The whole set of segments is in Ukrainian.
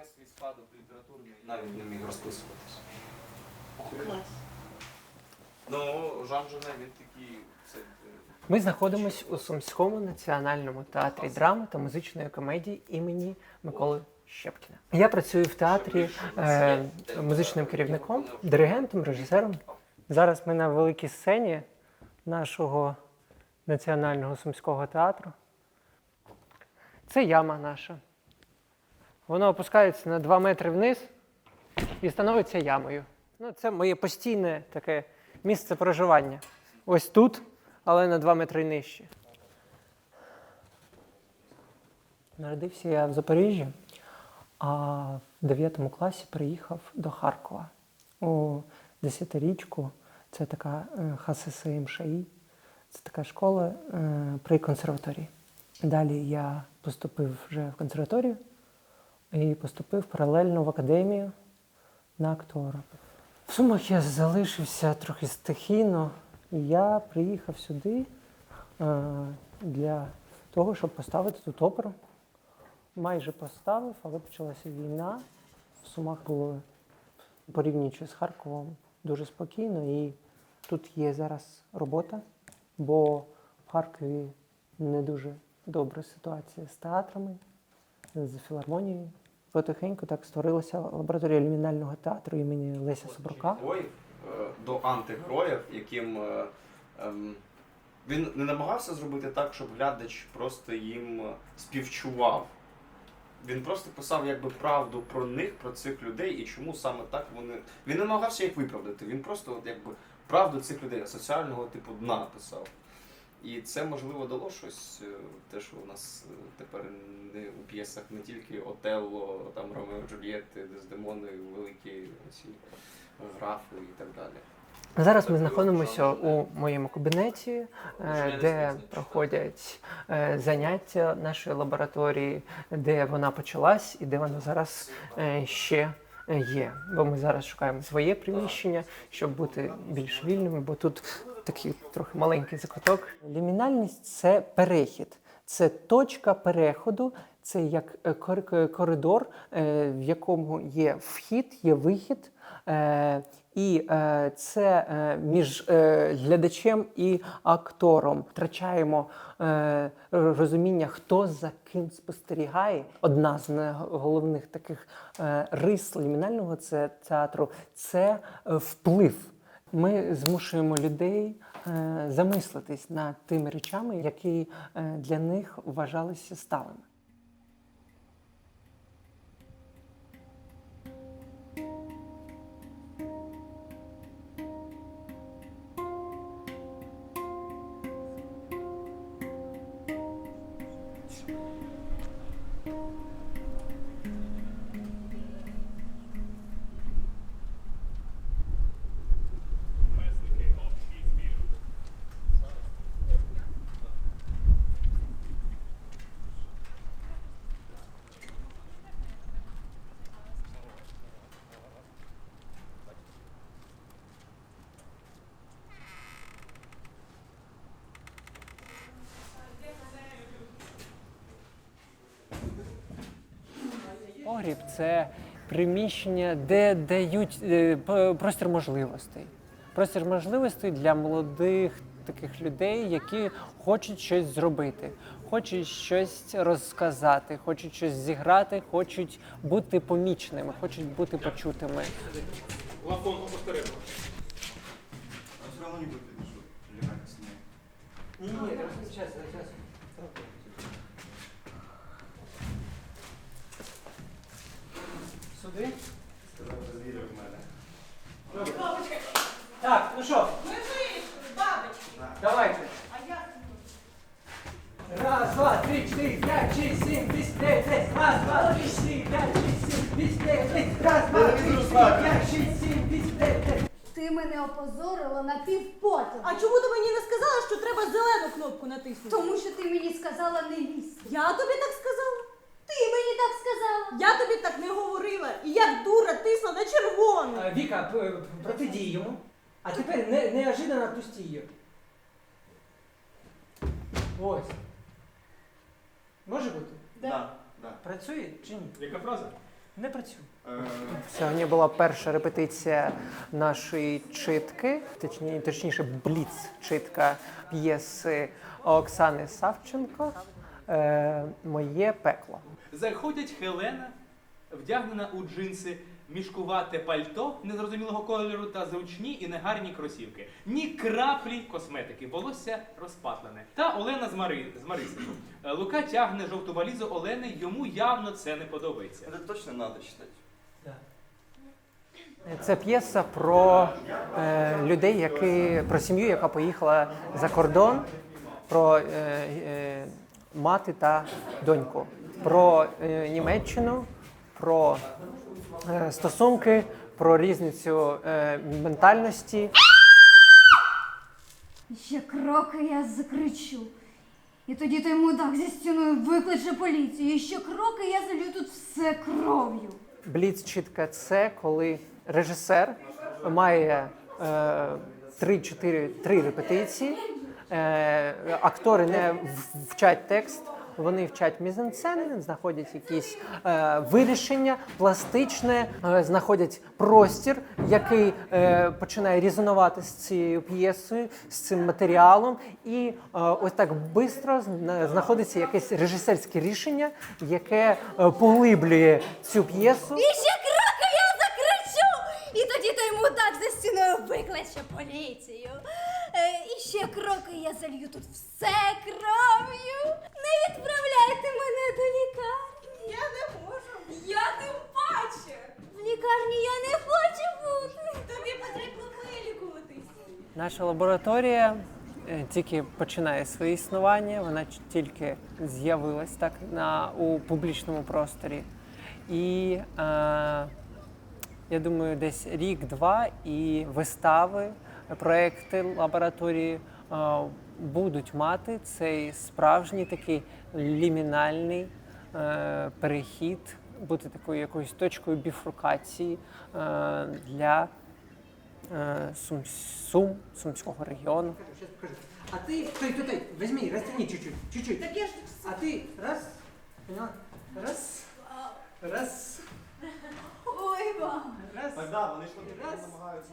весь свій спадок літературний навіть не міг розписуватись. Клас. Ну, Жан Жене, він такий. Це, е, Ми знаходимося у Сумському національному театрі драми та музичної комедії імені Миколи Щепкіна. Я працюю в театрі е, музичним керівником, диригентом, режисером. Зараз ми на великій сцені нашого національного сумського театру. Це яма наша. Воно опускається на 2 метри вниз і становиться ямою. Ну, це моє постійне таке місце проживання. Ось тут, але на 2 метри нижче. Народився я в Запоріжжі, а в 9 класі приїхав до Харкова у 10-річку. Це така е, ХСС Це така школа е, при консерваторії. Далі я поступив вже в консерваторію і поступив паралельно в академію на актора. В Сумах я залишився трохи стихійно. і Я приїхав сюди е, для того, щоб поставити тут оперу. Майже поставив, але почалася війна. В Сумах було порівнюючи з Харковом дуже спокійно, і тут є зараз робота, бо в Харкові не дуже добра ситуація з театрами, з філармонією. Потихеньку так створилася лабораторія люмінального театру імені Леся Собрука. Героїв е, до антигероїв, яким е, ем, він не намагався зробити так, щоб глядач просто їм співчував. Він просто писав якби правду про них, про цих людей і чому саме так вони. Він не намагався їх виправдати. Він просто от, якби правду цих людей соціального типу дна писав. І це можливо дало щось, е, те, що у нас тепер не п'єсах не тільки Отелло, там Ромео Джульєтти, Дездемони, великі ці графи і так далі. Зараз ми знаходимося у моєму кабінеті, е, де проходять е, заняття нашої лабораторії, де вона почалась і де вона зараз е, ще є. Бо ми зараз шукаємо своє приміщення, щоб бути більш вільними, бо тут такий трохи маленький закуток. Лімінальність це перехід, це точка переходу, це як е, коридор, е, в якому є вхід, є вихід. Е, І е, це е, між е, глядачем і актором втрачаємо е, розуміння, хто за ким спостерігає. Одна з головних таких е, рис лімінального театру це е, вплив. Ми змушуємо людей е, замислитись над тими речами, які е, для них вважалися сталими. Погріб це приміщення, де дають е, простір можливостей. Простір можливостей для молодих таких людей, які хочуть щось зробити, хочуть щось розказати, хочуть щось зіграти, хочуть бути поміченими, хочуть бути почутими. Лапон осторожно. Он все равно не легально снимает. Ні, ні, зараз, зараз. Сюди. Сказав, звірив в мене. Так, ну що, Ми вийшли, бабочки. давайте. А як? Раз, два, три, четыре, пять, шесть, семь, десять, девять, десять. Раз, два, три, четыре, пять, шесть, семь, десять, девять, десять. Раз, два, три, четыре, пять, шесть, семь, десять, девять, десять. Ти мене опозорила на півпотягу. А чому ти мені не сказала, що треба зелену кнопку натиснути? Тому що ти мені сказала не лізти. Я тобі так сказала. Так сказала. Я тобі так не говорила. І як дура тисла на червону. Е, Віка, п- протидій йому. А тепер не, неожиданно пусти її. Ось. Може бути? Да, да. Працює чи ні? Яка фраза? Не працює. Э, Сьогодні була перша репетиція нашої читки, точні, точніше, бліц-читка п'єси Оксани Савченко. Е, Моє пекло. Заходять Хелена, вдягнена у джинси, мішкувате пальто незрозумілого кольору та зручні і негарні кросівки. Ні краплі косметики, волосся розпатлене. Та Олена з, Мари... з Марисою. Е, Лука тягне жовту валізу Олени, йому явно це не подобається. это точно надо читать. Це п'єса про е, людей, які про сім'ю, яка поїхала за кордон, про е, е, мати та доньку, про е, Німеччину, про е, стосунки, про різницю е, ментальності. Ще кроки я закричу. І тоді той мудак зі стіною викличе поліцію. І ще кроки я залью тут все кров'ю. Бліц чітка це коли режисер має е, 3-4 три репетиції. Е, актори не в- вчать текст, вони вчать мізансцени, знаходять якісь е, вирішення, пластичне, е, знаходять простір, який е, починає різонувати з цією п'єсою, з цим матеріалом, і е, ось так швидко знаходиться якесь режисерське рішення, яке е, поглиблює цю п'єсу. І ще кроки я закричу. І тоді той мудак за стіною викличе поліцію. Е, і ще кроки я залью тут все кров'ю. Не відправляйте мене до лікарні. Я не можу. Я тим паче. В лікарні я не хочу бути. Тобі потрібно вилікуватись. Наша лабораторія е, тільки починає своє існування, вона ч- тільки з'явилась так на, у публічному просторі. І е, я думаю, десь рік-два і вистави, проекти лабораторії е, будуть мати цей справжній такий лімінальний е, перехід, бути такою якоюсь точкою біфуркації е, для Сум, Сум, Сумського регіону. А ты, стой, стой, стой, возьми, растяни чуть-чуть, чуть-чуть. Так я ж А ты раз, поняла? Раз, раз, Ой, мам. раз. Тогда вони ж Раз. намагаються.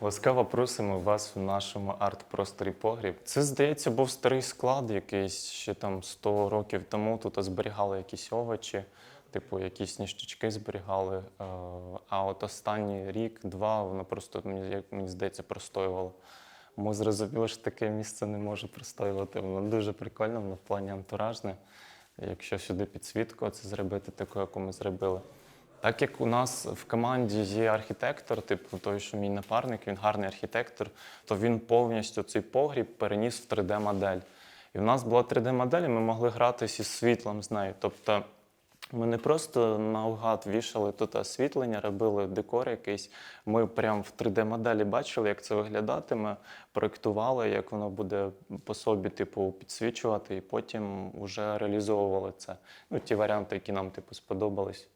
Ласкаво просимо вас в нашому арт-просторі погріб. Це, здається, був старий склад якийсь ще там 100 років тому. Тут зберігали якісь овочі, типу якісь ніштячки зберігали. Е, А от останній рік-два воно просто, мені, мені здається, простоювало. Ми зрозуміли, що таке місце не може простоювати. Воно дуже прикольне, воно в плані антуражне. Якщо сюди підсвітку це зробити, таку, яку ми зробили. Так як у нас в команді є архітектор, типу той, що мій напарник, він гарний архітектор, то він повністю цей погріб переніс в 3D-модель. І в нас була 3D-модель, і ми могли гратися із світлом з нею. Тобто ми не просто наугад вішали тут освітлення, робили декор якийсь. Ми прямо в 3D-моделі бачили, як це виглядатиме, проєктували, як воно буде по собі, типу, підсвічувати, і потім вже реалізовували це. Ну, ті варіанти, які нам типу, сподобались.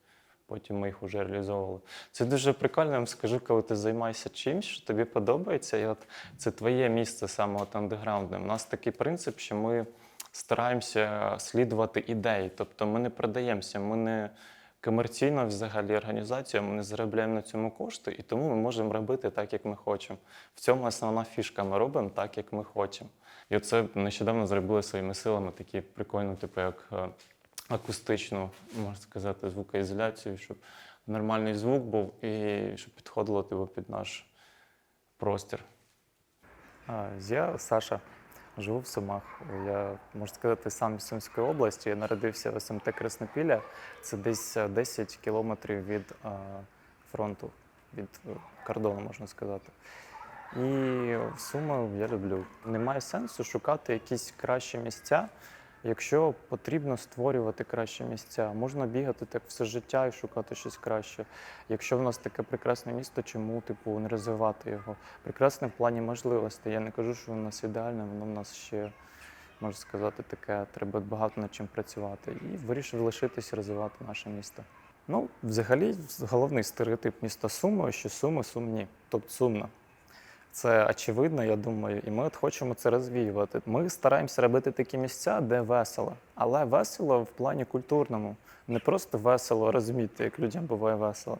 Потім ми їх вже реалізовували. Це дуже прикольно, я вам скажу, коли ти займаєшся чимось, що тобі подобається, і от це твоє місце саме от андеграундне. У нас такий принцип, що ми стараємося слідувати ідеї. Тобто ми не продаємося, ми не комерційна взагалі організація, ми не заробляємо на цьому кошти, і тому ми можемо робити так, як ми хочемо. В цьому основна фішка. Ми робимо так, як ми хочемо. І оце нещодавно зробили своїми силами такі прикольно, типу, як е, акустичну, можна сказати, звукоізоляцію, щоб нормальний звук був і щоб підходило типу, під наш простір. Я Саша, живу в Сумах. Я можу сказати сам з Сумської області. Я народився в СМТ Краснопілля. Це десь е, 10 кілометрів від фронту, від е, кордону, можна сказати. І в Суми я люблю. Немає сенсу шукати якісь кращі місця, якщо потрібно створювати кращі місця. Можна бігати так все життя і шукати щось краще. Якщо в нас таке прекрасне місто, чому типу не розвивати його? Прекрасне в плані можливостей. Я не кажу, що воно в нас ідеальне, воно в нас ще. Можна сказати, таке, треба багато над чим працювати. І вирішив лишитись розвивати наше місто. Ну, взагалі, головний стереотип міста Суми, що Суми сумні, тобто сумно. Це очевидно, я думаю, і ми от хочемо це розвіювати. Ми стараємося робити такі місця, де весело, але весело в плані культурному. Не просто весело розуміти, як людям буває весело.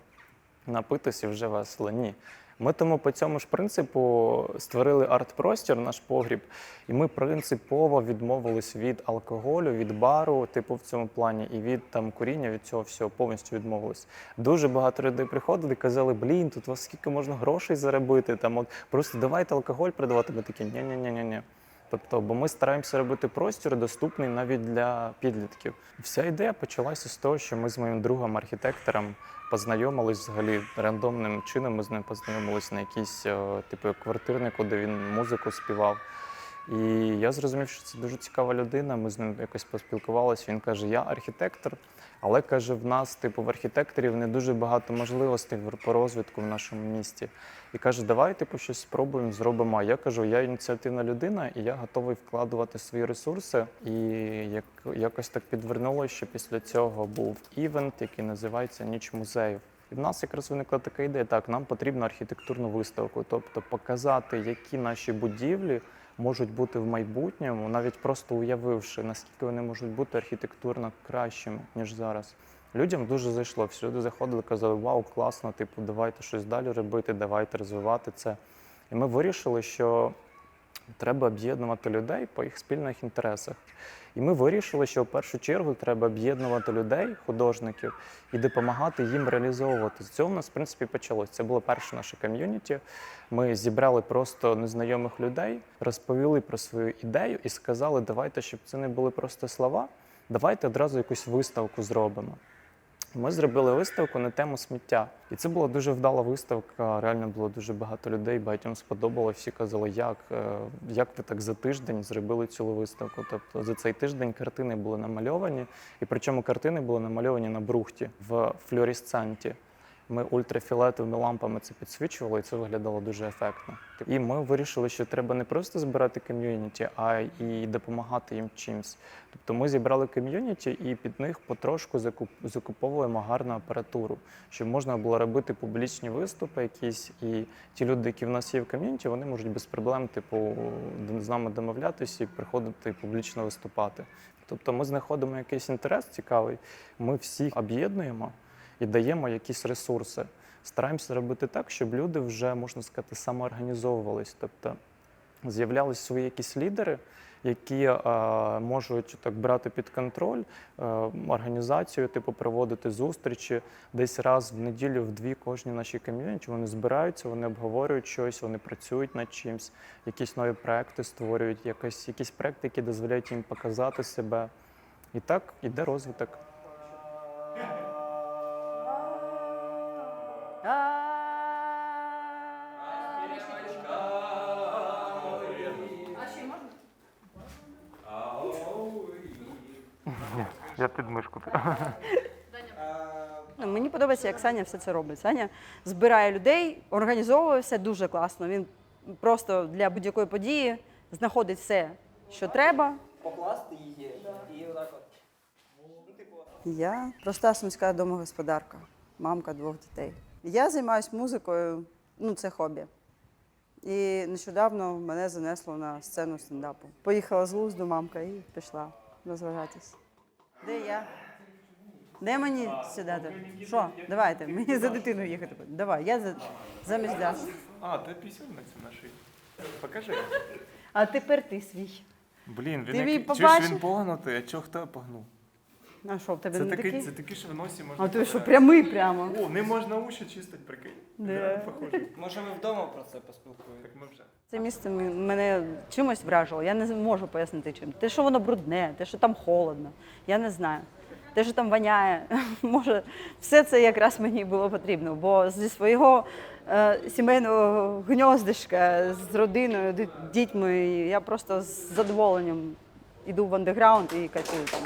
Напитися вже весело. Ні. Ми тому по цьому ж принципу створили арт-простір, наш погріб, і ми принципово відмовились від алкоголю, від бару, типу в цьому плані, і від там куріння, від цього всього повністю відмовились. Дуже багато людей приходили казали, блін, тут вас скільки можна грошей заробити, там от просто давайте алкоголь продавати. Ми такі ні ні ні ні ні Тобто, бо ми стараємося робити простір доступний навіть для підлітків. Вся ідея почалася з того, що ми з моїм другом архітектором познайомились взагалі рандомним чином. Ми з ним познайомились на якійсь е, типу квартирнику, де він музику співав. І я зрозумів, що це дуже цікава людина. Ми з ним якось поспілкувалися. Він каже: Я архітектор, але каже, в нас, типу, в архітекторів не дуже багато можливостей по розвитку в нашому місті. І каже, давай типу щось спробуємо, зробимо. Я кажу, я ініціативна людина, і я готовий вкладувати свої ресурси. І як якось так підвернулося, що після цього був івент, який називається Ніч музеїв. І в нас якраз виникла така ідея: так, нам потрібно архітектурну виставку, тобто показати, які наші будівлі можуть бути в майбутньому, навіть просто уявивши, наскільки вони можуть бути архітектурно кращими, ніж зараз. Людям дуже зайшло. Всі люди заходили, казали, вау, класно, типу, давайте щось далі робити, давайте розвивати це. І ми вирішили, що треба об'єднувати людей по їх спільних інтересах. І ми вирішили, що в першу чергу треба об'єднувати людей, художників, і допомагати їм реалізовувати. З цього в нас, в принципі, почалось. Це було перше наше ком'юніті. Ми зібрали просто незнайомих людей, розповіли про свою ідею і сказали, давайте, щоб це не були просто слова, давайте одразу якусь виставку зробимо. Ми зробили виставку на тему сміття. І це була дуже вдала виставка. Реально було дуже багато людей, багатьом сподобалося. Всі казали, як, е, як ви так за тиждень зробили цю виставку. Тобто за цей тиждень картини були намальовані, і причому картини були намальовані на брухті в флюоресценті. Ми ультрафіолетовими лампами це підсвічували, і це виглядало дуже ефектно. І ми вирішили, що треба не просто збирати ком'юніті, а й допомагати їм чимсь. Тобто ми зібрали ком'юніті і під них потрошку закуп- закуповуємо гарну апаратуру, щоб можна було робити публічні виступи якісь, і ті люди, які в нас є в ком'юніті, вони можуть без проблем, типу, з нами домовлятися і приходити і публічно виступати. Тобто ми знаходимо якийсь інтерес цікавий, ми всіх об'єднуємо і даємо якісь ресурси. стараємося робити так, щоб люди вже, можна сказати, самоорганізовувались. Тобто з'являлись свої якісь лідери, які е, можуть так брати під контроль е, організацію, типу проводити зустрічі десь раз в неділю, в дві кожній нашій ком'юніті. Вони збираються, вони обговорюють щось, вони працюють над чимось, якісь нові проекти створюють, якісь, якісь проекти, які дозволяють їм показати себе. І так іде розвиток. Я під мишку. Ну, Мені подобається, як Саня все це робить. Саня збирає людей, організовує все дуже класно. Він просто для будь-якої події знаходить все, що треба. покласти її і отак от. Я проста сумська домогосподарка, мамка двох дітей. Я займаюся музикою, ну це хобі. І нещодавно мене занесло на сцену стендапу. Поїхала з Лузду мамка і пішла розважатись. Де я? Де мені сідати? Що? Давайте, мені за дитину їхати. Давай, я за, замість Даші. А, ти пісюнниця нашої. Покажи. А тепер ти свій. Блін, Ти мій побачив? погнутий, а чого хто погнув? А що, в тебе Це не такий, такий? це такий, що в носі можна. А ти що, прямий прямо? О, не можна уші чистить, прикинь. Да, похоже. Може ми вдома про це поспілкуємося? Так ми вже. Це місце м- мене чимось вражило. Я не можу пояснити чим. Те, що воно брудне, те, що там холодно, я не знаю. Те, що там воняє, може, все це якраз мені було потрібно. Бо зі свого е, сімейного гньоздишка з родиною, ди- дітьми, я просто з задоволенням іду в андеграунд і кайфую там.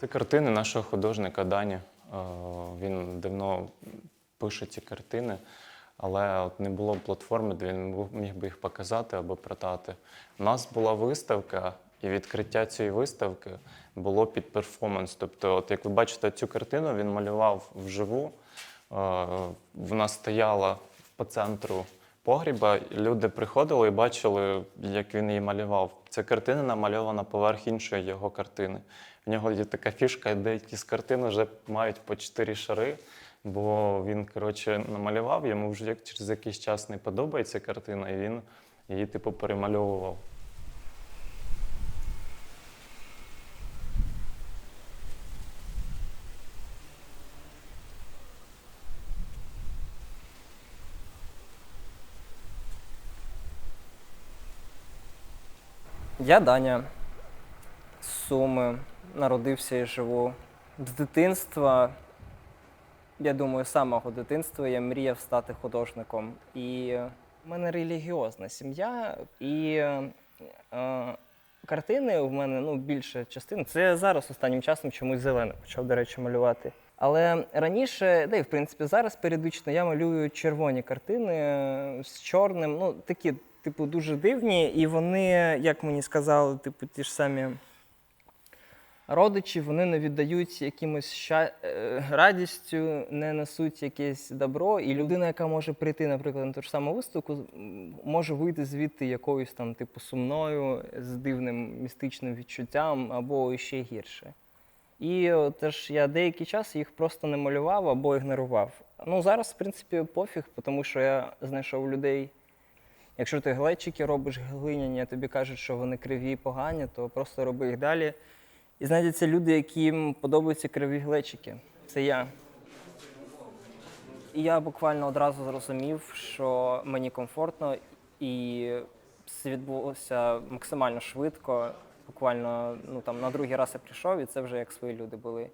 Це картини нашого художника Дані. Е, Він давно пише ці картини, але от не було платформи, де він міг би їх показати або продати. У нас була виставка, і відкриття цієї виставки було під перформанс. Тобто, от як ви бачите цю картину, він малював вживу. Е, Вона стояла по центру погріба. Люди приходили і бачили, як він її малював. Ця картина намальована поверх іншої його картини. В нього є така фішка, деякі з картин вже мають по чотири шари, бо він, коротше, намалював, йому вже як- через якийсь час не подобається картина, і він її, типу, перемальовував. Я Даня з Суми, народився і живу. З дитинства, я думаю, з самого дитинства я мріяв стати художником. І в мене релігіозна сім'я, і е, картини в мене ну, більша частина. Це зараз останнім часом чомусь зелене почав, до речі, малювати. Але раніше, да і в принципі зараз періодично я малюю червоні картини е, з чорним, ну такі, типу, дуже дивні, і вони, як мені сказали, типу, ті ж самі родичі, вони не віддають якимось ща... е, радістю, не несуть якесь добро. І людина, яка може прийти, наприклад, на ту ж саму виставку, може вийти звідти якоюсь там, типу, сумною, з дивним містичним відчуттям або ще гірше. І теж я деякий час їх просто не малював або ігнорував. Ну зараз, в принципі, пофіг, тому що я знайшов людей. Якщо ти глечики робиш глиняні, а тобі кажуть, що вони криві і погані, то просто роби їх далі. І знайдуться люди, яким подобаються криві глечики. Це я. І я буквально одразу зрозумів, що мені комфортно, і це відбулося максимально швидко. Буквально ну, там, на другий раз я прийшов, і це вже як свої люди були.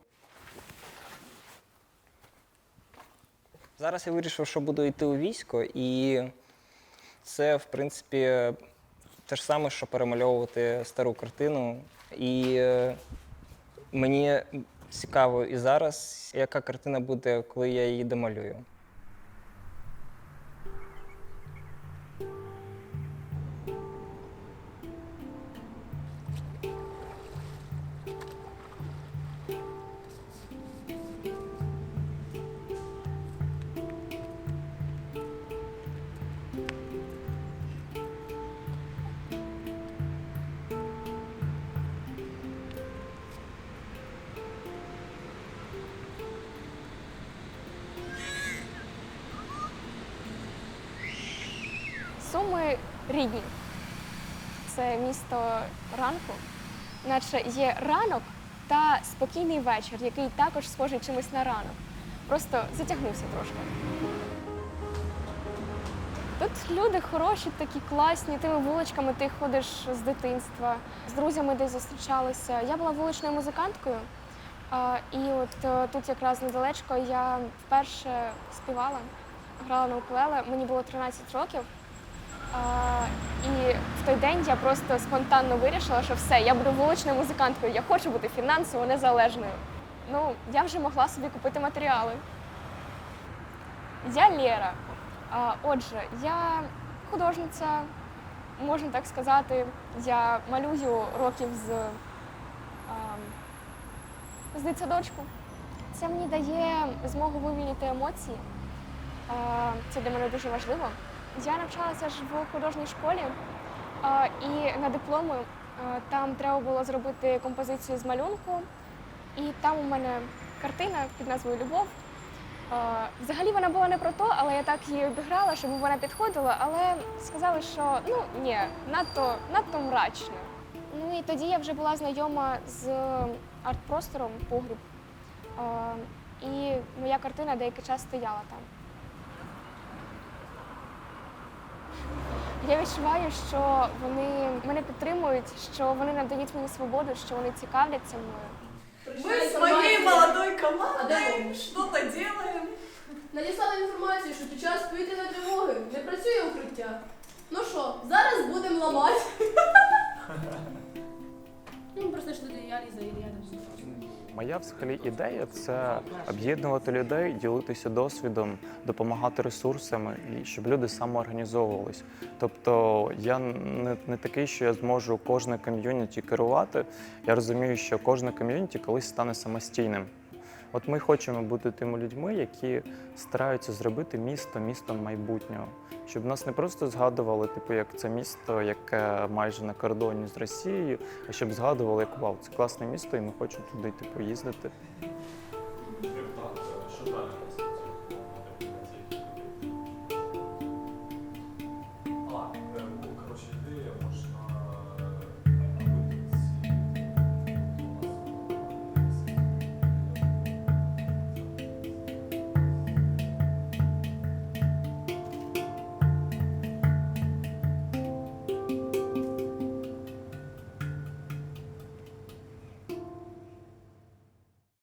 Зараз я вирішив, що буду йти у військо, і це, в принципі, те ж саме, що перемальовувати стару картину. І е, мені цікаво і зараз, яка картина буде, коли я її домалюю. Суми рідні. Це місто ранку, наче є ранок та спокійний вечір, який також схожий чимось на ранок. Просто затягнувся трошки. Тут люди хороші, такі класні, тими вуличками ти ходиш з дитинства, з друзями десь зустрічалися. Я була вуличною музиканткою, і от е, тут якраз недалечко я вперше співала, грала на укулеле. Мені було 13 років. І в той день я просто спонтанно вирішила, що все, я буду вуличною музиканткою, я хочу бути фінансово незалежною. Ну, я вже могла собі купити матеріали. Я Лєра. Отже, я художниця, можна так сказати. Я малюю років з, з дитсадочку. Це мені дає змогу вивільнити емоції. Це для мене дуже важливо. Я навчалася ж в художній школі, і на диплому там треба було зробити композицію з малюнку. І там у мене картина під назвою Любов. Взагалі вона була не про то, але я так її обіграла, щоб вона підходила, але сказали, що ну ні, надто, надто мрачно. Ну і тоді я вже була знайома з арт-простором погріб. І моя картина деякий час стояла там. Я відчуваю, що вони мене підтримують, що вони надають мені свободу, що вони цікавляться мною. Мы с моей молодой командой что-то делаем. Надіслали інформацію, що під час повітряної тривоги не працює укриття. Ну що, зараз будемо ламати. Ну, просто що тут я Ліза і там. Моя взагалі ідея це об'єднувати людей, ділитися досвідом, допомагати ресурсами і щоб люди самоорганізовувались. Тобто я не, не такий, що я зможу кожне ком'юніті керувати. Я розумію, що кожне ком'юніті колись стане самостійним. От ми хочемо бути тими людьми, які стараються зробити місто містом майбутнього, щоб нас не просто згадували, типу, як це місто, яке майже на кордоні з Росією, а щоб згадували, як вау, це класне місто, і ми хочемо туди типу, їздити.